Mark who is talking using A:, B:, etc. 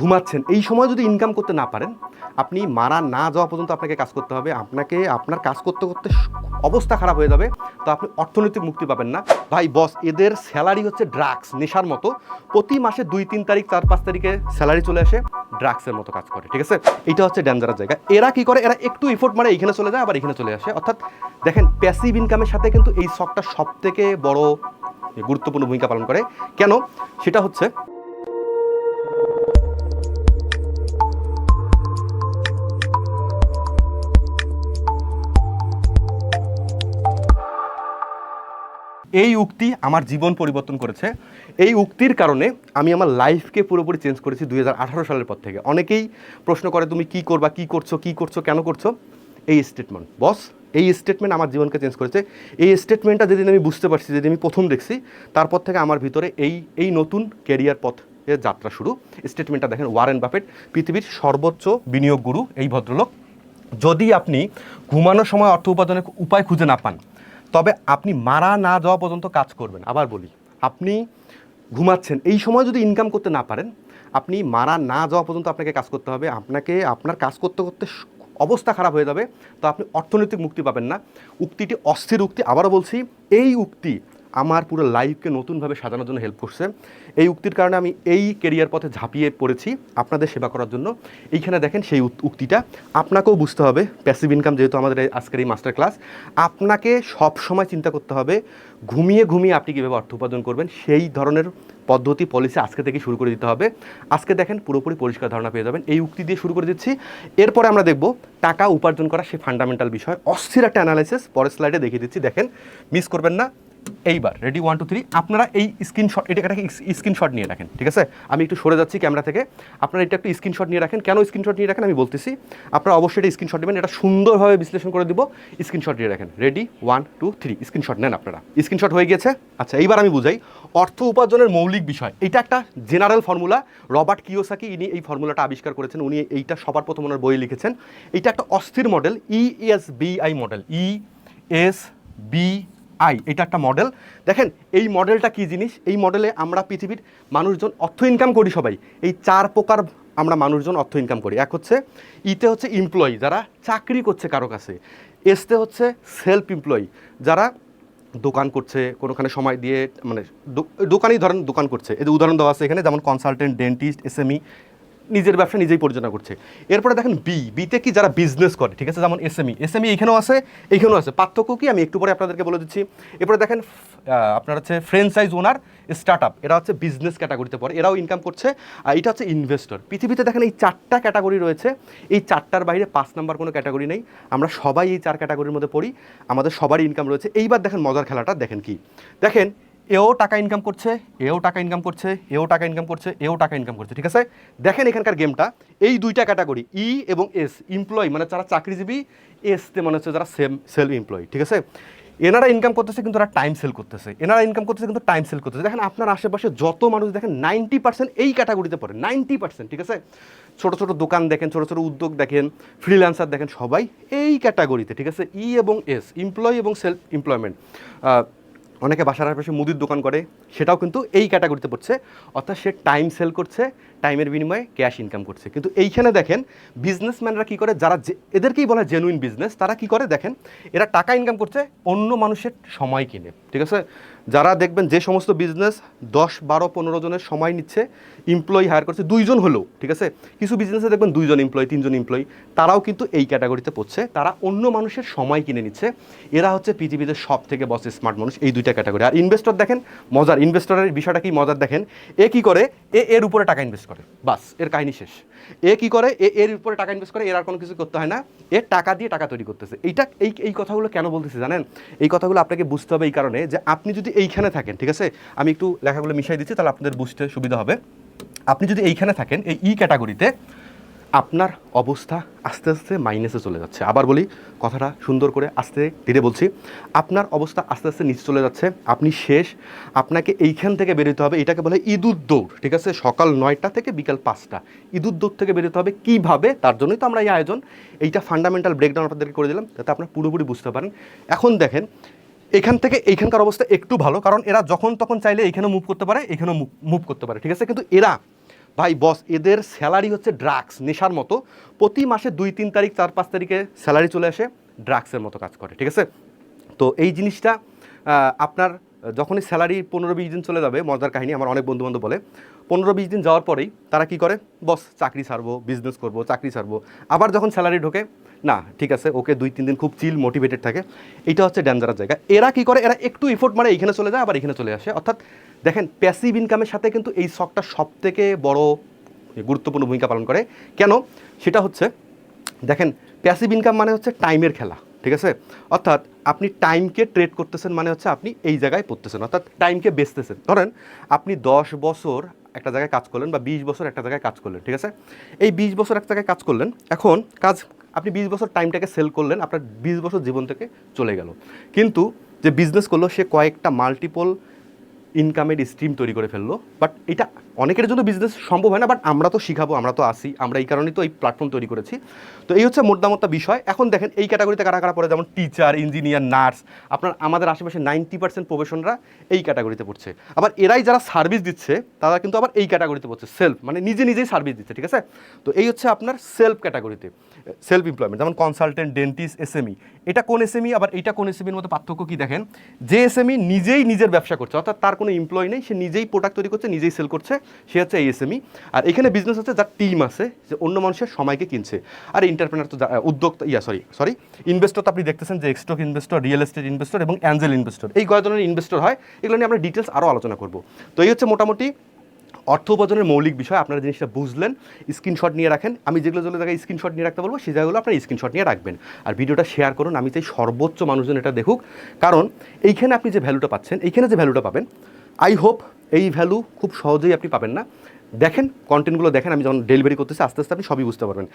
A: ঘুমাচ্ছেন। এই সময় যদি ইনকাম করতে না পারেন, আপনি মারা না যাওয়া পর্যন্ত আপনাকে কাজ করতে হবে। আপনাকে, আপনার কাজ করতে করতে অবস্থা খারাপ হয়ে যাবে। তো আপনি অর্থনৈতিক মুক্তি পাবেন না। ভাই বস এদের স্যালারি হচ্ছে ড্রাগস নেশার মতো। প্রতি মাসে দুই, তিন তারিখ, চার, পাঁচ তারিখে স্যালারি চলে আসে ড্রাগসের মতো কাজ করে, ঠিক আছে? এটা হচ্ছে ডেঞ্জারাস জায়গা। এরা কি করে? এরা একটু ইফোর্ট মানে এখানে চলে যায়, আবার এখানে চলে আসে। অর্থাৎ দেখেন প্যাসিভ ইনকামের সাথে কিন্তু এই শখটা সব থেকে বড় গুরুত্বপূর্ণ ভূমিকা পালন করে। কেন? সেটা হচ্ছে এই উক্তি আমার জীবন পরিবর্তন করেছে। এই উক্তির কারণে আমি আমার লাইফকে পুরোপুরি চেঞ্জ করেছি দু হাজার আঠারো সালের পর থেকে। অনেকেই প্রশ্ন করে, তুমি কি করবা, কি করছ কি করছ, কেন করছ? এই স্টেটমেন্ট বস এই স্টেটমেন্ট আমার জীবনকে চেঞ্জ করেছে। এই স্টেটমেন্টটা যেদিন আমি বুঝতে পারছি, যেদিন আমি প্রথম দেখছি, তারপর থেকে আমার ভিতরে এই এই নতুন কেরিয়ার পথ এর যাত্রা শুরু। স্টেটমেন্টটা দেখেন ওয়ারেন বাফেট পৃথিবীর সর্বোচ্চ বিনিয়োগ গুরু, এই ভদ্রলোক। যদি আপনি ঘুমানোর সময় অর্থ উপার্জনের উপায় খুঁজে না পান তবে আপনি মারা না যাওয়া পর্যন্ত কাজ করবেন। আবার বলি, আপনি ঘুমাচ্ছেন, এই সময় যদি ইনকাম করতে না পারেন, আপনি মারা না যাওয়া পর্যন্ত আপনাকে কাজ করতে হবে। আপনাকে, আপনার কাজ করতে করতে অবস্থা খারাপ হয়ে যাবে। তো আপনি অর্থনৈতিক মুক্তি পাবেন না। উক্তিটি অস্থির উক্তি। আবারও বলছি, এই উক্তি আমার পুরো লাইফকে নতুনভাবে সাজানোর জন্য হেল্প করছে। এই উক্তির কারণে আমি এই কেরিয়ার পথে ঝাঁপিয়ে পড়েছি আপনাদের সেবা করার জন্য। এইখানে দেখেন সেই উক্তিটা। আপনাকেও বুঝতে হবে প্যাসিভ ইনকাম যেহেতু আমাদের আজকের এই মাস্টার ক্লাস আপনাকে সব সময় চিন্তা করতে হবে, ঘুমিয়ে ঘুমিয়ে আপনি কীভাবে অর্থ উপার্জন করবেন, সেই ধরনের পদ্ধতি পলিসি আজকে থেকে শুরু করে দিতে হবে। আজকে দেখেন পুরোপুরি পরিষ্কার ধারণা পেয়ে যাবেন। এই উক্তি দিয়ে শুরু করে দিচ্ছি। এরপরে আমরা দেখব টাকা উপার্জন করা সেই ফান্ডামেন্টাল বিষয়। অস্থির একটা অ্যানালাইসিস পরের স্লাইডে দেখিয়ে দিচ্ছি। দেখেন মিস করবেন না এইবার রেডি ওয়ান টু থ্রি আপনারা এই স্ক্রিনশট এটা একটা স্ক্রিনশট নিয়ে রাখেন, ঠিক আছে? আমি একটু সরে যাচ্ছি ক্যামেরা থেকে। আপনারা এটা একটু স্ক্রিনশট নিয়ে রাখেন। কেন স্ক্রিনশট নিয়ে রাখেন আমি বলতেছি। আপনারা অবশ্যই এটা স্ক্রিনশট নেবেন। এটা সুন্দরভাবে বিশ্লেষণ করে দিব। স্ক্রিনশট নিয়ে রাখেন। Ready one two three screenshot নেন আপনারা। স্ক্রিনশট হয়ে গেছে আচ্ছা এইবার আমি বুঝাই। অর্থ উপার্জনের মৌলিক বিষয়। এটা একটা জেনারেল ফর্মুলা রবার্ট কিওসাকি, ইনি এই ফর্মুলাটা আবিষ্কার করেছেন। উনি এইটা সবার প্রথম ওনার বই লিখেছেন। এটা একটা অস্থির model E S BI model E S B I, এটা একটা মডেল দেখেন, এই মডেলটা কি জিনিস? এই মডেলে আমরা পৃথিবীর মানুষজন অর্থ ইনকাম করি সবাই। এই চার প্রকার আমরা মানুষজন অর্থ ইনকাম করি। এক হচ্ছে, ইতে হচ্ছে এমপ্লয়ি যারা চাকরি করছে কারও কাছে। এসতে হচ্ছে সেলফ এমপ্লয়ি যারা দোকান করছে, কোনোখানে সময় দিয়ে মানে দোকানই ধরেন দোকান করছে। এদের উদাহরণ দেওয়া আছে এখানে, যেমন কনসালটেন্ট ডেন্টিস্ট এসএমই নিজের ব্যবসা নিজেই পরিচালনা করছে। এরপরে দেখেন বি বিতে কি যারা বিজনেস করে, ঠিক আছে? যেমন এসএমই এসএমই এখানেও আছে এইখানেও আছে। পার্থক্য কি? আমি একটু পরে আপনাদেরকে বলে দিচ্ছি। এরপরে দেখেন আপনার হচ্ছে ফ্রেঞ্চাইজ ওনার স্টার্ট আপ এরা হচ্ছে বিজনেস ক্যাটাগরিতে পড়ে, এরাও ইনকাম করছে। আর এটা হচ্ছে ইনভেস্টর পৃথিবীতে দেখেন এই চারটা ক্যাটাগরি রয়েছে। এই চারটার বাইরে পাঁচ নাম্বার কোনো ক্যাটাগরি নেই। আমরা সবাই এই চার ক্যাটাগরির মধ্যে পড়ি। আমাদের সবারই ইনকাম রয়েছে। এইবার দেখেন মজার খেলাটা, দেখেন কি? দেখেন এও টাকা ইনকাম করছে, এও টাকা ইনকাম করছে, এও টাকা ইনকাম করছে, এও টাকা ইনকাম করছে, ঠিক আছে? দেখেন এখানকার গেমটা এই দুইটা ক্যাটাগরি ই এবং এস এমপ্লয়ি মানে যারা চাকরিজীবী এসতে মানে হচ্ছে যারা সেম সেলফ এমপ্লয়ি ঠিক আছে? এনারা ইনকাম করতেছে কিন্তু তারা টাইম সেল করতেছে। এনারা ইনকাম করতেছে কিন্তু টাইম সেল করতেছে। দেখেন আপনার আশেপাশে যত মানুষ দেখেন নাইনটি পার্সেন্ট এই ক্যাটাগরিতে পড়ে নাইনটি পার্সেন্ট ঠিক আছে? ছোটো ছোটো দোকান দেখেন, ছোটো ছোটো উদ্যোগ দেখেন ফ্রিল্যান্সার দেখেন, সবাই এই ক্যাটাগরিতে ঠিক আছে? ই এবং এস এমপ্লয়ি এবং সেলফ এমপ্লয়মেন্ট অনেকে বাসার আশেপাশে মুদির দোকান করে, সেটাও কিন্তু এই ক্যাটাগরিতে পড়ছে। অর্থাৎ সে টাইম সেল করছে টাইমের বিনিময়ে ক্যাশ ইনকাম করছে। কিন্তু এইখানে দেখেন বিজনেসম্যানরা কী করে, যারা এদেরকেই বলা জেনুইন বিজনেস তারা কি করে দেখেন, এরা টাকা ইনকাম করছে, অন্য মানুষের সময় কিনে। ঠিক আছে? যারা দেখবেন যে সমস্ত বিজনেস দশ, বারো, পনেরো জনের সময় নিচ্ছে এমপ্লয়ি হায়ার করছে, দুইজন হলেও, ঠিক আছে? কিছু বিজনেসে দেখবেন দুইজন এমপ্লয়ি তিনজন এমপ্লয়ি তারাও কিন্তু এই ক্যাটাগরিতে পড়ছে। তারা অন্য মানুষের সময় কিনে নিচ্ছে। এরা হচ্ছে পৃথিবীতে সব থেকে বস স্মার্ট মানুষ এই দুইটা ক্যাটাগরি আর ইনভেস্টর দেখেন, মজার। ইনভেস্টরের বিষয়টা কি মজার দেখেন? এ কি করে? এ এর উপরে টাকা ইনভেস্ট করে। বাস, এর কাহিনী শেষ। এ কি করে? এ, এর উপরে টাকা ইনভেস্ট করে, এর আর কোনো কিছু করতে হয় না। এ টাকা দিয়ে টাকা তৈরি করতেছে। এইটা, এই এই কথাগুলো কেন বলতেছি জানেন? এই কথাগুলো আপনাকে বুঝতে হবে এই কারণে যে আপনি যদি এইখানে থাকেন, ঠিক আছে? আমি একটু লেখাগুলো মিশাই দিচ্ছি, তাহলে আপনাদের বুঝতে সুবিধা হবে। আপনি যদি এইখানে থাকেন, এই ই ক্যাটাগরিতে আপনার অবস্থা আস্তে আস্তে মাইনাসে চলে যাচ্ছে। আবার বলি, কথাটা সুন্দর করে আস্তে ধীরে বলছি। আপনার অবস্থা আস্তে আস্তে নিচে চলে যাচ্ছে। আপনি শেষ। আপনাকে এইখান থেকে বেরোতে হবে, এটাকে বলে ইঁদুর দৌড়, ঠিক আছে? সকাল নয়টা থেকে বিকাল পাঁচটা। ইঁদুর দৌড় থেকে বেরোতে হবে কীভাবে? তার জন্যই তো আমরা এই আয়োজন। এইটা ফান্ডামেন্টাল ব্রেকডাউন আপনাদেরকে করে দিলাম, যাতে আপনারা পুরোপুরি বুঝতে পারেন। এখন দেখেন, এখান থেকে এইখানকার অবস্থা একটু ভালো, কারণ এরা যখন তখন চাইলে এখানেও মুভ করতে পারে, এখানেও মুভ করতে পারে, ঠিক আছে? কিন্তু এরা ভাই বস এদের স্যালারি হচ্ছে ড্রাগস নেশার মতো। প্রতি মাসে দুই, তিন তারিখ, চার, পাঁচ তারিখে স্যালারি চলে আসে ড্রাগসের মতো কাজ করে, ঠিক আছে? তো এই জিনিসটা আপনার, যখনই স্যালারি পনেরো, বিশ দিন চলে যাবে, মজার কাহিনী, আমার অনেক বন্ধু বান্ধব বলে, পনেরো, বিশ দিন যাওয়ার পরেই তারা কি করে? বস চাকরি ছাড়বো বিজনেস করব, চাকরি ছাড়বো। আবার যখন স্যালারি ঢোকে না, ঠিক আছে, ওকে দুই, তিন দিন খুব চিল মোটিভেটেড থাকে। এটা হচ্ছে ডেঞ্জারাস জায়গা। এরা কি করে? এরা একটু ইফোর্ট মানে এইখানে চলে যায়, আবার এখানে চলে আসে। অর্থাৎ দেখেন প্যাসিভ ইনকামের সাথে কিন্তু এই শখটা সব থেকে বড় গুরুত্বপূর্ণ ভূমিকা পালন করে। কেন? সেটা হচ্ছে, দেখেন প্যাসিভ ইনকাম মানে হচ্ছে টাইমের খেলা, ঠিক আছে? অর্থাৎ আপনি টাইমকে ট্রেড করতেছেন মানে হচ্ছে আপনি এই জায়গায় পড়তেছেন, অর্থাৎ টাইমকে বেচতেছেন। ধরেন, আপনি দশ বছর একটা জায়গায় কাজ করলেন বা বিশ বছর একটা জায়গায় কাজ করলেন, ঠিক আছে? এই বিশ বছর একটা জায়গায় কাজ করলেন, এখন কাজ আপনি বিশ বছর টাইমটাকে সেল করলেন, আপনার বিশ বছর জীবন থেকে চলে গেল। কিন্তু যে বিজনেস করল, সে কয়েকটা মাল্টিপল ইনকামের স্ট্রিম তৈরি করে ফেলল। বাট এটা অনেকের জন্য বিজনেস সম্ভব হয় না বাট আমরা তো শিখাবো, আমরা তো আসি, আমরা এই কারণেই তো এই প্ল্যাটফর্ম তৈরি করেছি। তো এই হচ্ছে মোটামোটা বিষয়। এখন দেখেন এই ক্যাটাগরিতে কারা কারা পড়ে, যেমন টিচার ইঞ্জিনিয়ার নার্স আপনার আমাদের আশেপাশে নাইনটি পার্সেন্ট প্রফেশনরা এই ক্যাটাগরিতে পড়ছে। আবার এরাই যারা সার্ভিস দিচ্ছে, তারা কিন্তু আবার এই ক্যাটাগরিতে পড়ছে সেলফ মানে নিজে নিজেই সার্ভিস দিচ্ছে, ঠিক আছে? তো এই হচ্ছে আপনার সেলফ ক্যাটাগরিতে সেলফ এমপ্লয়মেন্ট যেমন কনসালটেন্ট ডেন্টিস্ট এসএমই এটা কোন এসএমই আবার এইটা কোন এসএমইর মধ্যে পার্থক্য কি দেখেন? যে এসএমই নিজেই নিজের ব্যবসা করছে, অর্থাৎ তার কোনো এমপ্লয় নেই, সে নিজেই প্রোডাক্ট তৈরি করছে, নিজেই সেল করছে, সে হচ্ছে এইএসএমই আর এখানে বিজনেস হচ্ছে যার টিম আছে, যে অন্য মানুষের সময়কে কিনছে। আর ইন্টারপ্রেনার তো উদ্যোক্তা, ইয়া সরি সরি ইনভেস্টর তো আপনি দেখতেছেন যে stock investor real estate investor এবং অ্যাঞ্জেল ইনভেস্টর এই কয় ধরনের ইনভেস্টর হয়, এগুলো নিয়ে আমরা ডিটেলস আরও আলোচনা করব। তো এই হচ্ছে মোটামুটি অর্থ উপার্জনের মৌলিক বিষয়, আপনারা জিনিসটা বুঝলেন স্ক্রিনশট নিয়ে রাখেন। আমি যেগুলো যেগুলো জায়গায় স্ক্রিনশট নিয়ে রাখতে বলব, সেই জায়গাগুলো আপনার স্ক্রিনশট নিয়ে রাখবেন। আর ভিডিওটা শেয়ার করুন, আমি চাই সর্বোচ্চ মানুষজন এটা দেখুক। কারণ এইখানে আপনি যে ভ্যালুটা পাচ্ছেন, এইখানে যে ভ্যালুটা পাবেন আই হোপ এই ভ্যালু খুব সহজেই আপনি পাবেন না। দেখেন কন্টেন্টগুলো দেখেন, আমি যখন ডেলিভারি করতেছি, আস্তে আস্তে আপনি সবই বুঝতে পারবেন।